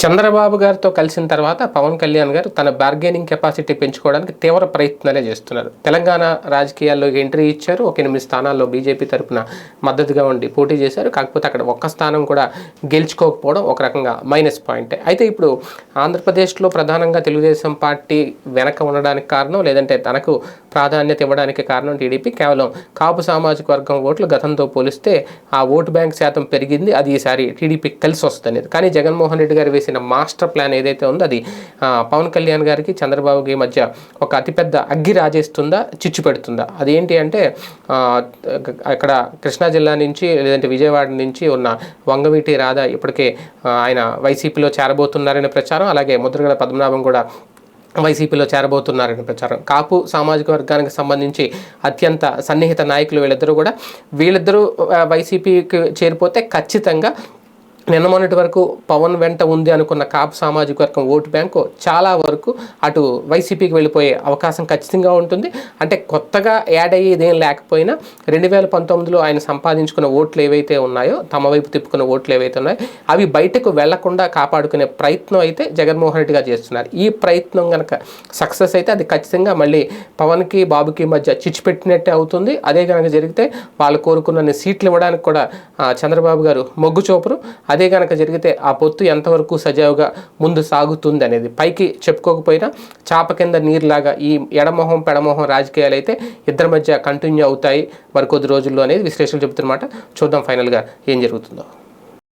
చంద్రబాబు గారితో కలిసిన తర్వాత పవన్ కళ్యాణ్ గారు తన బార్గెనింగ్ కెపాసిటీ పెంచుకోవడానికి తీవ్ర ప్రయత్నాలే చేస్తున్నారు. తెలంగాణ రాజకీయాల్లోకి ఎంట్రీ ఇచ్చారు. ఒక ఎనిమిది స్థానాల్లో బీజేపీ తరఫున మద్దతుగా ఉండి పోటీ చేశారు. కాకపోతే అక్కడ ఒక్క స్థానం కూడా గెలుచుకోకపోవడం ఒక రకంగా మైనస్ పాయింటే అయితే ఇప్పుడు ఆంధ్రప్రదేశ్లో ప్రధానంగా తెలుగుదేశం పార్టీ వెనక ఉండడానికి కారణం లేదంటే తనకు ప్రాధాన్యత ఇవ్వడానికి కారణం టీడీపీ. కేవలం కాపు సామాజిక వర్గం ఓట్లు గతంతో పోలిస్తే ఆ ఓటు బ్యాంక్ శాతం పెరిగింది. అది ఈసారి టీడీపీ కలిసి వస్తుంది కానీ జగన్మోహన్ రెడ్డి గారు వేసిన మాస్టర్ ప్లాన్ ఏదైతే ఉందో అది పవన్ కళ్యాణ్ గారికి చంద్రబాబుకి మధ్య ఒక అతిపెద్ద అగ్గి రాజేస్తుందా చిచ్చు పెడుతుందా? అదేంటి అంటే అక్కడ కృష్ణా జిల్లా నుంచి లేదంటే విజయవాడ నుంచి ఉన్న వంగవీటి రాధా ఇప్పటికే ఆయన వైసీపీలో చేరబోతున్నారనే ప్రచారం అలాగే ముద్రగడ పద్మనాభం కూడా వైసీపీలో చేరబోతున్నారని ప్రచారం. కాపు సామాజిక వర్గానికి సంబంధించి అత్యంత సన్నిహిత నాయకులు వీళ్ళిద్దరూ కూడా వీళ్ళిద్దరూ వైసీపీకి చేరిపోతే ఖచ్చితంగా నిన్న మొన్నటి వరకు పవన్ వెంట ఉంది అనుకున్న కాపు సామాజిక వర్గం ఓటు బ్యాంకు చాలా వరకు అటు వైసీపీకి వెళ్ళిపోయే అవకాశం ఖచ్చితంగా ఉంటుంది. అంటే కొత్తగా యాడ్ అయ్యేది ఏం లేకపోయినా రెండు వేల పంతొమ్మిదిలో ఆయన సంపాదించుకున్న ఓట్లు ఏవైతే ఉన్నాయో తమ వైపు తిప్పుకున్న ఓట్లు ఏవైతే ఉన్నాయో అవి బయటకు వెళ్ళకుండా కాపాడుకునే ప్రయత్నం అయితే జగన్మోహన్ రెడ్డి గారు చేస్తున్నారు. ఈ ప్రయత్నం కనుక సక్సెస్ అయితే అది ఖచ్చితంగా మళ్ళీ పవన్కి బాబుకి మధ్య చిచ్చు పెట్టినట్టే అవుతుంది. అదే కనుక జరిగితే వాళ్ళు కోరుకున్న సీట్లు ఇవ్వడానికి కూడా చంద్రబాబు గారు మొగ్గు చూపరు. అదే కనుక జరిగితే ఆ పొత్తు ఎంతవరకు సజావుగా ముందు సాగుతుంది అనేది పైకి చెప్పుకోకపోయినా చాప కింద నీరులాగా ఈ ఎడమొహం పెడమొహం రాజకీయాలు అయితే ఇద్దరి మధ్య కంటిన్యూ అవుతాయి. మరికొద్ది రోజుల్లో అనేది విశ్లేషణ చెబుతున్నమాట. చూద్దాం ఫైనల్గా ఏం జరుగుతుందో.